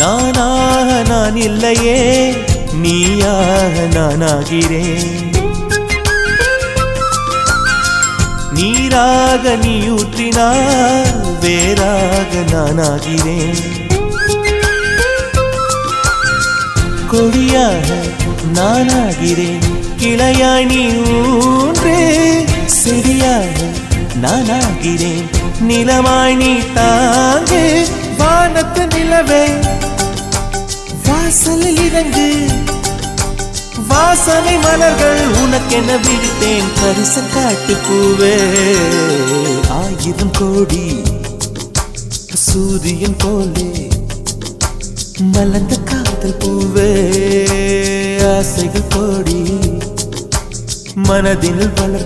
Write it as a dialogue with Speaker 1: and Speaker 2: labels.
Speaker 1: நானாக நான் இல்லையே நீயாக நானாகிறேன் நீராக நீ ஊற்றினால் வேறாக நானாகிறேன் கொடியாக நானாகிறேன் கிளையாய் நீ ஊன்றே. செடியாக நானாகிறேன் நிலமாய் நீ தான் வாசலில் இறங்கு. வாசனை மலர்கள் உனக்கென விடுத்தேன் பரிச காட்டு பூவே. ஆயிரம் கோடி சூரியன் போலே. மலர்ந்த காதல் பூவே. ஆசைகள் கோடி மனதில் வள